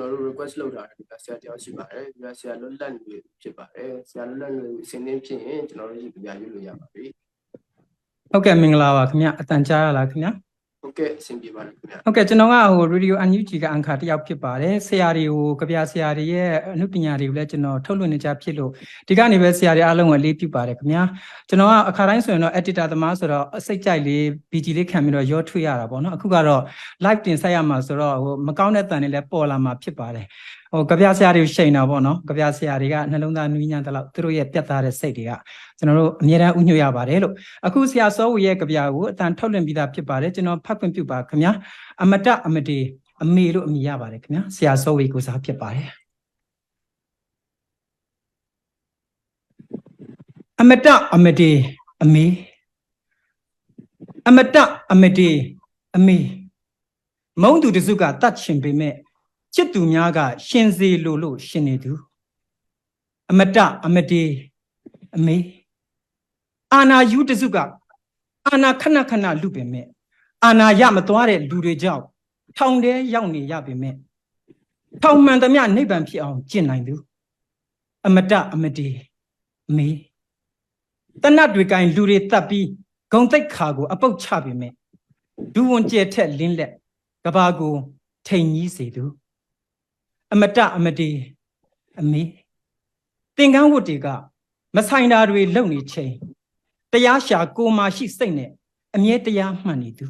တော်တို့ request လုပ်တာဒီကဆရာတယောက်ရှိပါတယ်ဒီကဆရာလွတ်လပ်နေဖြစ်ပါတယ်ဆရာလွတ်လပ်နေအစဉ်သင်းဖြစ်ရင်ကျွန်တော်တို့ဒီကြရွေးလို့ရပါပြီဟုတ်ကဲ့မင်္ဂလာပါခင်ဗျအတန်ကြားရလားခင်ဗျ ဟုတ်ကဲ့အဆင်ပြေပါတယ်ခင်ဗျဟုတ်ကဲ့ကျွန်တော်ကဟို Radio UNG ကအန်ခါတယောက်ဖြစ်ပါတယ်ဆရာတွေကိုကြပြဆရာတွေရဲ့အမှုပညာတွေကိုလည်းကျွန်တော်ထုတ်လွှင့်နေကြဖြစ်လို့ဒီကနေပဲဆရာတွေအားလုံးကိုအလေးပြုပါတယ်ခင်ဗျာကျွန်တော်ကအခါတိုင်းဆိုရင်တော့ editor သမားဆိုတော့အစိတ်ကြိုက်လေး BG လေးခံပြီးတော့ရောထွေးရတာပေါ့နော်အခုကတော့ live တင်ဆက်ရမှာဆိုတော့ဟိုမကောင်းတဲ့တန်တွေလည်းပေါ်လာမှာဖြစ်ပါတယ် ဟိုကြပြဆရာတွေကိုရှိန်တာပေါ့နော်ကြပြဆရာတွေကနှလုံးသားနူးညံ့တဲ့လောက်သူတို့ရဲ့ပြတ်သားတဲ့စိတ်တွေကကျွန်တော်တို့အမြဲတမ်းဥညွှတ်ရပါတယ်လို့အခုဆရာစောဝေရဲ့ကြပြကိုအတန်ထုတ်လွှင့်ပြီးသားဖြစ်ပါတယ်ကျွန်တော်ဖတ်ခွင့်ပြုပါခင်ဗျာအမတအမတေအမေလို့အမည်ရပါတယ်ခင်ဗျာဆရာစောဝေကိုစားဖြစ်ပါတယ်အမတအမတေအမေအမတအမတေအမေမုံသူတစုကတတ်ရှင်ပေမဲ့ ချစ်သူများကရှင်စေလို့လို့ရှင်နေသူအမတအမတေအမေအာနာယူတစုကအာနာခဏခဏလူပင်မဲ့အာနာရမသွားတဲ့လူတွေကြောင့်ထောင်ထဲရောက်နေရပင်မဲ့ထောင်မှန်သမျှနိဗ္ဗာန်ဖြစ်အောင်ကျင့်နိုင်သူအမတအမတေအမေတဏှတ်တွေကင်လူတွေတတ်ပြီးဂုံတိတ်ခါကို အပုတ်ချပင်မဲ့ဒူဝန်ကျဲထက်လင်းလက်ကဘာကိုထိန်ကြီးစေသူ အမတအမတေအမေသင်္ကန်းဝတ်တွေကမဆိုင်တာတွေလုံနေချိန်တရားရှာကိုမာရှိစိတ်နဲ့အမြဲတရားမှန်နေသူ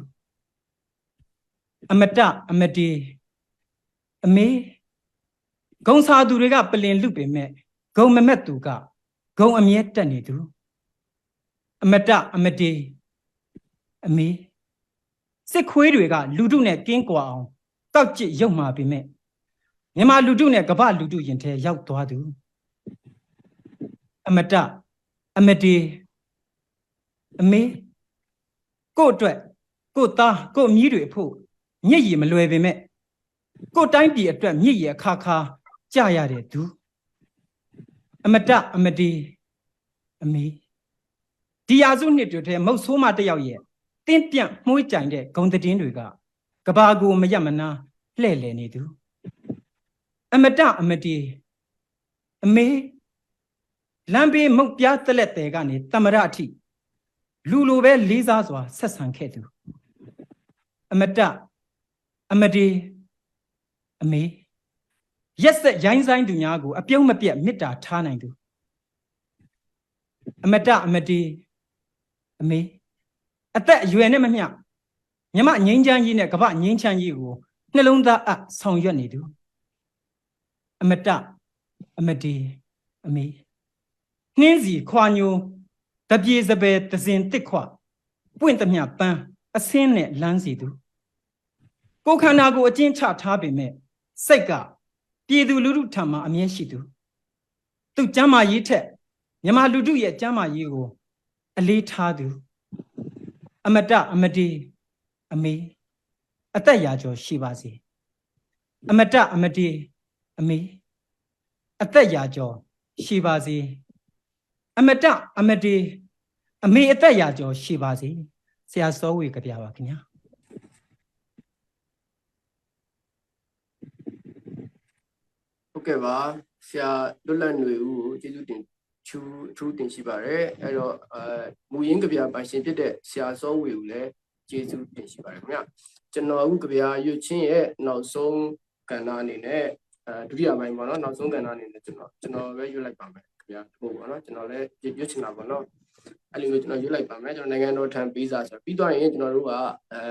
အမတအမတေအမေဂုံစာသူတွေကပလင်လူပင်မဲ့ဂုံမမက်သူကဂုံအမြဲတက်နေသူအမတအမတေအမေစစ်ခွေးတွေကလူတုနဲ့ကင်းကွာအောင်တောက်ကြည့်ရုပ်မှာပင်မဲ့ မြန်မာလူတုနဲ့ကပ္ပလူတုရင်ထဲရောက်သွားသူအမတအမတေအမေကို့အတွက်ကို့သားကို့မြီးတွေအဖို့ညစ်ရည်မလွယ်ပေမဲ့ကို့တိုင်းပြည်အတွက်မြစ်ရည်အခါခါကြရတဲ့သူအမတအမတေအမေဒီယာစုနှစ်တွေထဲမုတ်ဆိုးမတစ်ယောက်ရဲ့တင်းပြန့်မှုှကြိုင်တဲ့ဂုံတည်င်းတွေကကဘာကိုမရမနာလှဲ့လေနေသူ အမတအမတေအမေလမ်းဘေးမုတ်ပြားတက်လက်တယ်ကနေတမရအထိလူလိုပဲလေးစားစွာဆက်ဆံခဲ့သူအမတအမတေအမေရက်ဆက်ရိုင်းဆိုင်သူများကိုအပြုံးမပြတ်မေတ္တာထားနိုင်သူအမတအမတေအမေအသက်အရွယ်နဲ့မမျှမြမငိမ့်ချမ်းကြီးနဲ့ကပ္ပငိမ့်ချမ်းကြီးကိုနှလုံးသားအဆောင်ရွက်နေသူ အမတအမတေအမေနှင်းစီခွာညိုတပြေစပယ်တစင်တစ်ခွပွင့်သမျှပန်းအစင်းနဲ့လမ်းစီသူကိုယ်ခန္ဓာကိုအကျဉ်းချထားပေမဲ့စိတ်ကပြည်သူလူထုထံမှာအမြဲရှိသူသူကျမ်းမာရေးထက်မြမလူထုရဲ့ကျမ်းမာရေးကို အလေးထားသူ အမတအမတေအမေအသက်ရာကျော်ရှိပါစေအမတအမတေ အမေအသက်ရာကျော်ရှိပါစေအမတအမတေအမေအသက်ရာကျော်ရှိပါစေဆရာစောဝေကြပြပါခင်ဗျာဟုတ်ကဲ့ပါဆရာလွတ်လပ်နေဦးကိုကျေးဇူးတင်ချူထူးတင်ရှိပါတယ်အဲ့တော့အဲမူရင်းကြပြပိုင်ရှင်ဖြစ်တဲ့ဆရာစောဝေကိုလည်းကျေးဇူးတင်ရှိပါတယ်ခင်ဗျကျွန်တော်အခုကြပြရွတ်ချင်းရဲ့နောက်ဆုံးကဏ္ဍအနေနဲ့အဲ ဒုတိယပိုင်းပေါ့နော်နောက်ဆုံးကဏ္ဍအနေနဲ့ကျွန်တော်ကျွန်တော်ပဲရွတ်လိုက်ပါမယ်ခင်ဗျာဟုတ်ပါတော့ကျွန်တော်လည်းရွတ်ချင်တာပေါ့နော်အဲ့လိုမျိုးကျွန်တော်ရွတ်လိုက်ပါမယ်ကျွန်တော်နိုင်ငံတော်ထံပေးစာဆိုပြီးတော့ရင်ကျွန်တော်တို့ကအဲ